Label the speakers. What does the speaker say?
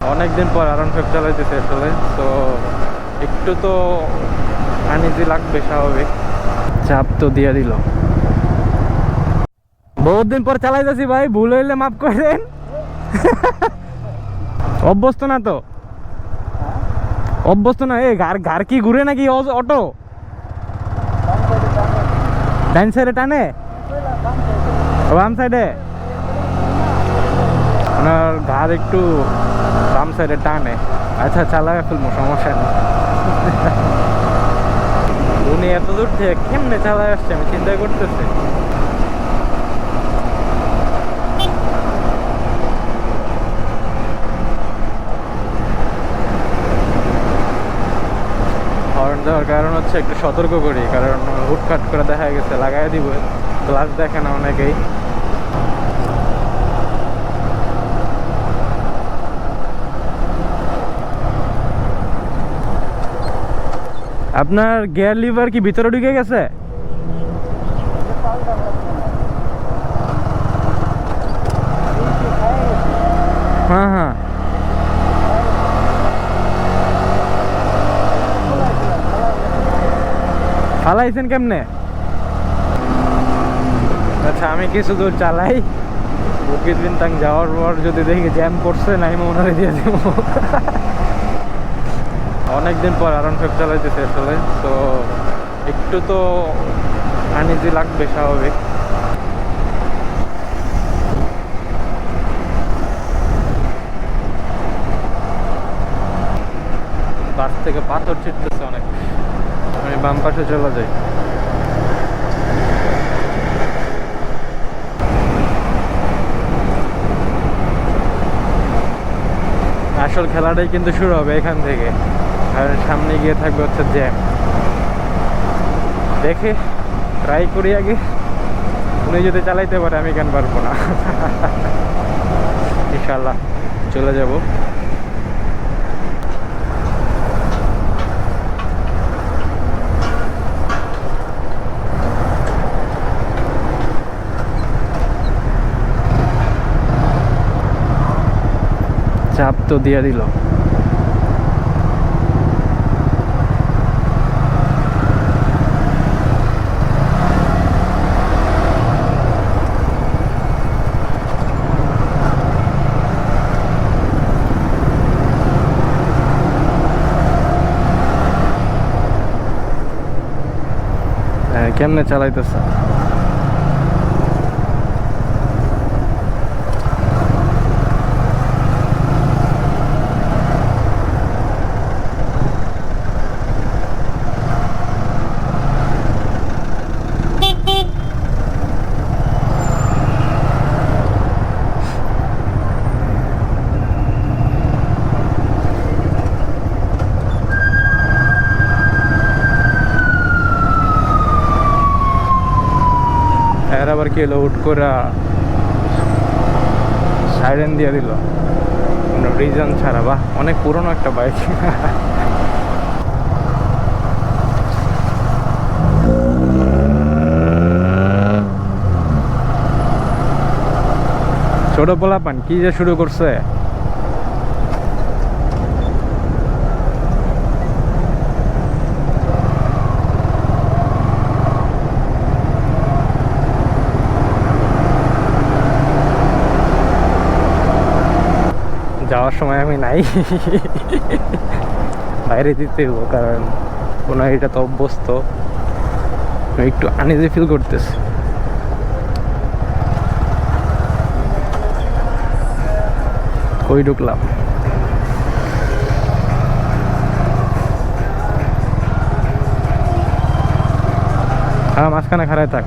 Speaker 1: অনেকদিন পর আরন ফাইভ চালাইতেছে আসলে, তো একটু তো আনিজি লাগবে স্বাভাবিক। চাপ তো দিয়ে দিল। বহুত দিন পর চালাইতেছি ভাই, ভুল হইলে মাফ করেন। অভ্যস্ত না তো? অভ্যস্ত না, এ গার গার কি ঘুরে নাকি অটো? ডাইন সাইডে টানে? বাম সাইডে? আপনার ঘাড় একটু বাম সাইডে টানে। আচ্ছা চালায় ফেলব, সমস্যা নেই। উনি এত দূর থেকে কেমনে চালায় আসছে, আমি চিন্তা করতেছি। হর্ন দেওয়ার কারণ হচ্ছে একটু সতর্ক করি, কারণ হুটখাট করে দেখা গেছে লাগাই দিব। গ্লাস দেখে না অনেকেই। আপনার গিয়ার লিভার কি ভিতরে ঢুকে গেছে? হ্যাঁ হ্যাঁ। ফালাইছেন কেমনে? আচ্ছা আমি কিছু দূর চালাই। বুকিত বিনতাং যাওয়ার পর যদি দেখি জ্যাম করছে নাই ওনারে দিয়ে দেবো। অনেকদিন পর আরন ফাইভ চালাইতেছে আসলে, তো একটু তো আনিজি লাগবে স্বাভাবিক। বাস থেকে পাথর ছিটতেছে অনেক। আমি বাম পাশে চলে যাই। আসল খেলাটাই কিন্তু শুরু হবে এখান থেকে। আর সামনে গিয়ে থাকবে হচ্ছে জ্যাম দেখে ট্রাই করি আগে। উনি যদি চালাইতে পারে, আমি কেন পারব না? ইনশাল্লাহ চলে যাব। চাপ তো দিয়ে দিল হ্যাঁ, কেমনে চালাইতেছে? কি উঠ করে সাইরেন দিয়ে দিল। রিজন ছাড়া, বাহ, অনেক পুরনো একটা বাইক ছোট পোলাপান, কি যে শুরু করছে? যাওয়ার সময় আমি নাই। বাইরে দিতে হব কারণ কোনো এটা তো অভ্যস্ত। একটু আনিজে ফিল করতেছি। কই ঢুকলাম? হ্যাঁ মাঝখানে খাড়ায় থাক।